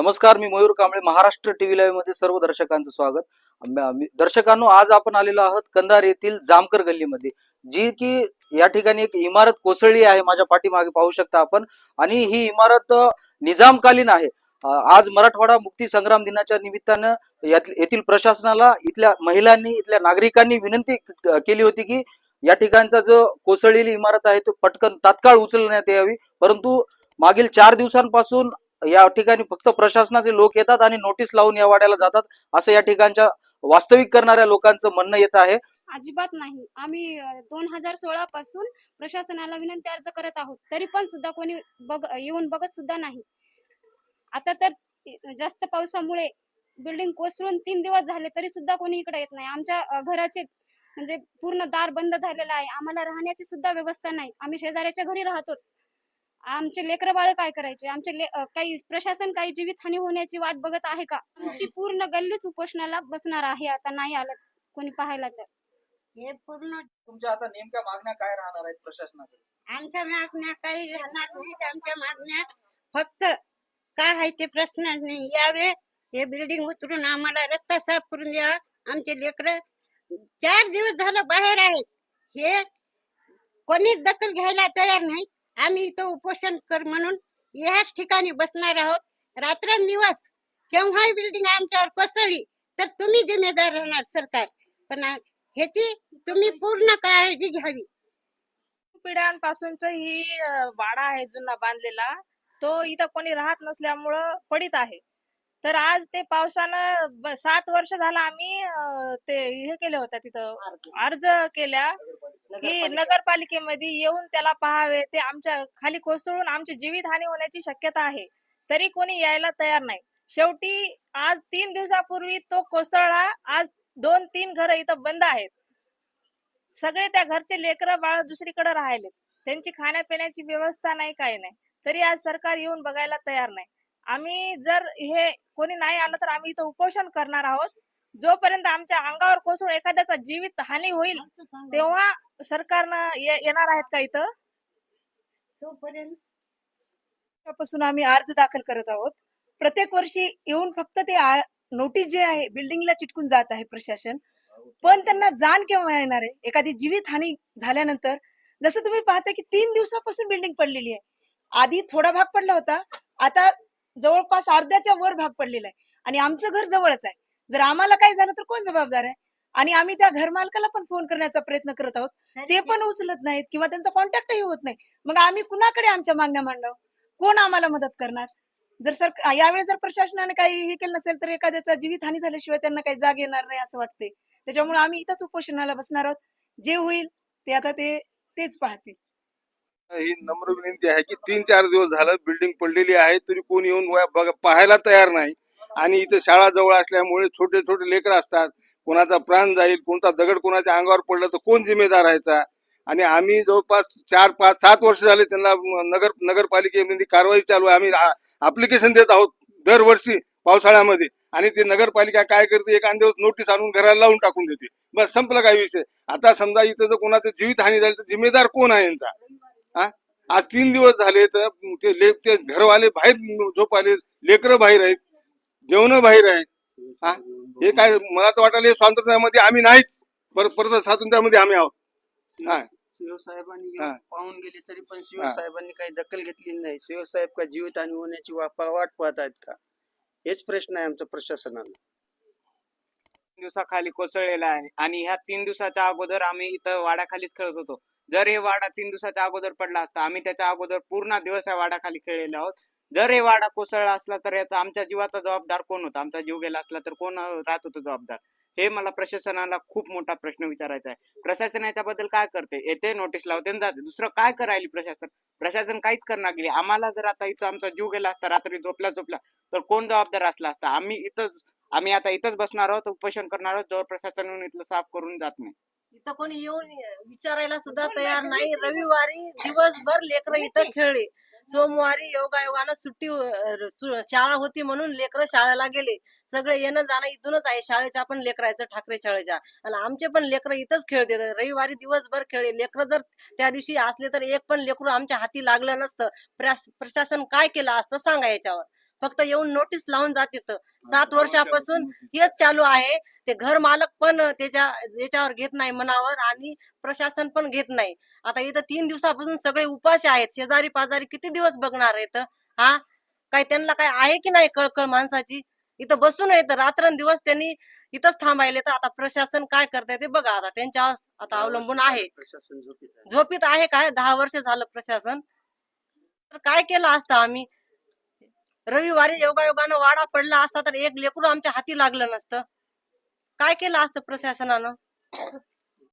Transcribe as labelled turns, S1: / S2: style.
S1: नमस्कार मी मयूर कांबळे महाराष्ट्र टीव्ही लाईव्हमध्ये सर्व दर्शकांचं स्वागत. दर्शकांनो आज आपण आलेलो आहोत कंधार येथील जामकर गल्लीमध्ये जी की या ठिकाणी एक इमारत कोसळली आहे माझ्या पाठीमागे पाहू शकता आपण. आणि ही इमारत निजामकालीन आहे. आज मराठवाडा मुक्ती संग्राम दिनाच्या निमित्तानं येथील प्रशासनाला इथल्या महिलांनी इथल्या नागरिकांनी विनंती केली होती की या ठिकाणचा जो कोसळलेली इमारत आहे तो पटकन तात्काळ उचलण्यात यावी. परंतु मागील चार दिवसांपासून या ठिकाणी फक्त प्रशासनाचे लोक येतात आणि नोटीस लावून या वाड्याला जातात असं या ठिकाणच्या वास्तविक करणाऱ्या लोकांचं म्हणणं येत आहे.
S2: अजिबात नाही. आम्ही दोन हजार सोळा पासून प्रशासनाला विनंती अर्ज करत आहोत. तरी पण सुद्धा कोणी बघ येऊन बघत सुद्धा नाही. आता तर जास्त पावसामुळे बिल्डिंग कोसळून तीन दिवस झाले तरी सुद्धा कोणी इकडे येत नाही. आमच्या घराचे म्हणजे पूर्ण दार बंद झालेलं आहे. आम्हाला राहण्याची सुद्धा व्यवस्था नाही. आम्ही शेजाऱ्याच्या घरी राहतो आमचे लेकरं बाळ काय करायचे? आमचे ले काही प्रशासन काही जीवितहानी होण्याची वाट बघत आहे का? आमची पूर्ण गल्लीच उपोषणाला बसणार आहे आता नाही आलं कोणी पाहायला तर.
S3: हे पूर्ण
S1: तुमच्या आता नेमक्या मागण्या काय राहणार आहेत प्रशासनाकडे?
S3: आमच्या मागण्या काही राहणार नाहीत. आमच्या मागण्या फक्त काय आहे ते प्रश्न नाही. यावे हे बिल्डिंग उतरून आम्हाला रस्ता साफ करून द्यावा आमचे लेकर चार दिवस झालं बाहेर आहेत. हे कोणीच दखल घ्यायला तयार नाही आम्ही इथं उपोषण कर म्हणून याच ठिकाणी बसणार आहोत. रात्रंदिवस केव्हाही बिल्डिंग आमच्यावर कोसळली तर तुम्ही जिम्मेदार राहणार सरकार. पण ह्याची तुम्ही पूर्ण काळजी घ्यावी.
S4: पिढ्यांपासूनच ही वाडा आहे जुना बांधलेला. तो इथं कोणी राहत नसल्यामुळं पडित आहे. तर आज ते पावसानं सात वर्ष झालं आम्ही अ, ते हे केलं होतं तिथं अर्ज केल्या की नगरपालिकेमध्ये येऊन त्याला पाहावे. ते आमच्या खाली कोसळून आमची जीवितहानी होण्याची शक्यता आहे. तरी कोणी यायला तयार नाही. शेवटी आज तीन दिवसापूर्वी तो कोसळला. आज दोन तीन घरं इथं बंद आहेत. सगळे त्या घरचे लेकरं बाळ दुसरीकडे राहिले त्यांची खाण्यापिण्याची व्यवस्था नाही काही नाही. तरी आज सरकार येऊन बघायला तयार नाही. आम्ही जर हे कोणी नाही आलं तर आम्ही इथं उपोषण करणार आहोत. जोपर्यंत आमच्या अंगावर कोसळून एखाद्याचा जीवित हानी होईल तेव्हा सरकारनं येणार आहेत का इथं?
S3: तोपर्यंत?
S5: पासून आम्ही अर्ज दाखल करत आहोत. प्रत्येक वर्षी येऊन फक्त ते नोटीस जे आहे बिल्डिंगला चिटकून जात आहे प्रशासन. पण त्यांना जाण केव्हा येणार आहे? एखादी जीवित हानी झाल्यानंतर जसं तुम्ही पाहता की तीन दिवसापासून बिल्डिंग पडलेली आहे. आधी थोडा भाग पडला होता. आता जवळपास अर्ध्याच्या वर भाग पडलेला आहे. आणि आमचं घर जवळच आहे. जर आम्हाला काय झालं तर कोण जबाबदार आहे? आणि आम्ही त्या घर मालकाला पण फोन करण्याचा प्रयत्न करत आहोत. ते पण. उचलत नाहीत किंवा त्यांचा कॉन्टॅक्टही होत नाही. मग आम्ही कुणाकडे आमच्या मागण्या मांडणार कोण आम्हाला मदत करणार? जर सर यावेळी जर प्रशासनाने काही हे केलं नसेल तर एखाद्याचा जीवितहानी झाल्याशिवाय त्यांना काही जाग येणार नाही असं वाटतंय. त्याच्यामुळे आम्ही इथंच उपोषणाला बसणार आहोत. जे होईल ते आता ते तेच पाहतील.
S6: ही नम्र विनंती आहे की तीन चार दिवस झालं बिल्डिंग पडलेली आहे तरी कोण येऊन बघा- पाहायला तयार नाही. आणि इथे शाळा जवळ असल्यामुळे छोटे छोटे लेकर असतात कोणाचा प्राण जाईल कोणता दगड कोणाच्या अंगावर पडला तर कोण जिम्मेदार राहायचा आणि आम्ही जवळपास चार पाच सात वर्ष झाले त्यांना नगर नगरपालिकेमध्ये कारवाई चालू आहे. आम्ही अप्लिकेशन देत आहोत दरवर्षी पावसाळ्यामध्ये. आणि ते नगरपालिका काय करते? एखाद दिवस नोटीस आणून घराला लावून टाकून देते. बस संपलं काय विषय. आता समजा इथं जर कोणाचं जीवितहानी झाली तर जिम्मेदार कोण आहे यांचा? आज तीन दिवस झाले तर ते ले ते घरवाले बाहेर झोपाले लेकरं बाहेर आहेत जेवण बाहेर आहेत हा? हे काय मला तर वाटायला हे स्वातंत्र्यामध्ये आम्ही नाहीत. परत परत स्वातंत्र्यामध्ये आम्ही आहोत. हा?
S7: शिवसाहेबांनी
S6: हा.
S7: पाहून गेले तरी पण शिवसाहेबांनी काही दखल घेतली नाही. शिवसाहेब का जीवितहानी होण्याची वा- पा- वाट पाहत आहेत का? हेच प्रश्न आहे आमच्या प्रशासनाला.
S8: दिवसाखाली कोसळलेला आहे आणि ह्या तीन दिवसाच्या अगोदर आम्ही इथं वाड्याखालीच खेळत होतो. जर हे वाडा तीन दिवसाच्या अगोदर पडला असता आम्ही त्याच्या अगोदर पूर्ण दिवस या वाडाखाली खेळलेलो आहोत. जर हे वाडा कोसळला असला तर याचा आमच्या जीवाचा जबाबदार कोण होता? आमचा जीव गेला असला तर कोण राहत होतं जबाबदार? हे मला प्रशासनाला खूप मोठा प्रश्न विचारायचा आहे. प्रशासन याच्याबद्दल काय करते? येते नोटीस लावते जाते. दुसरं काय करायली प्रशासन? प्रशासन काहीच करणार गेली. आम्हाला जर आता इथं आमचा जीव गेला असता रात्री झोपला झोपला तर कोण जबाबदार असला असता? आम्ही इथं आम्ही आता इथंच बसणार आहोत उपोषण करणार आहोत जवळ प्रशासन इथलं साफ करून जात नाही.
S9: इथं कोणी येऊन विचारायला सुद्धा तयार नाही. रविवारी दिवसभर लेकरं इथं खेळले. सोमवारी योगायोगानं सुट्टी शाळा होती म्हणून लेकरं शाळेला गेले. सगळे येणं जाणं इथूनच आहे. शाळेच्या पण लेकरायचं ठाकरे शाळेच्या. आणि आमचे पण लेकरं इथंच खेळते. रविवारी दिवसभर खेळले. लेकरं जर त्या दिवशी असले तर एक पण लेकरू आमच्या हाती लागलं नसतं. प्रश- प्रशासन काय केलं असतं सांगा याच्यावर. फक्त येऊन नोटीस लावून जात येतं सात वर्षापासून हेच चालू आहे. ते घर मालक पण त्याच्या याच्यावर घेत नाही मनावर आणि प्रशासन पण घेत नाही. आता इथं तीन दिवसापासून सगळे उपाशी आहेत. शेजारी पाजारी किती दिवस बघणार आहेत हा? काय त्यांना काय आहे की नाही कळकळ माणसाची? इथं बसून येतं रात्रंदिवस त्यांनी इथंच थांबायले तर आता प्रशासन काय करतंय ते बघा. आता त्यांच्यावर आता अवलंबून आहे.
S7: प्रशासन झोपीत आहे.
S9: झोपीत आहे काय? दहा वर्ष झालं प्रशासन. तर काय केलं असतं आम्ही? रविवारी योगायोगानं वाडा पडला असता तर एक लेकरू आमच्या हाती लागलं नसतं. काय केलं असतं प्रशासनानं?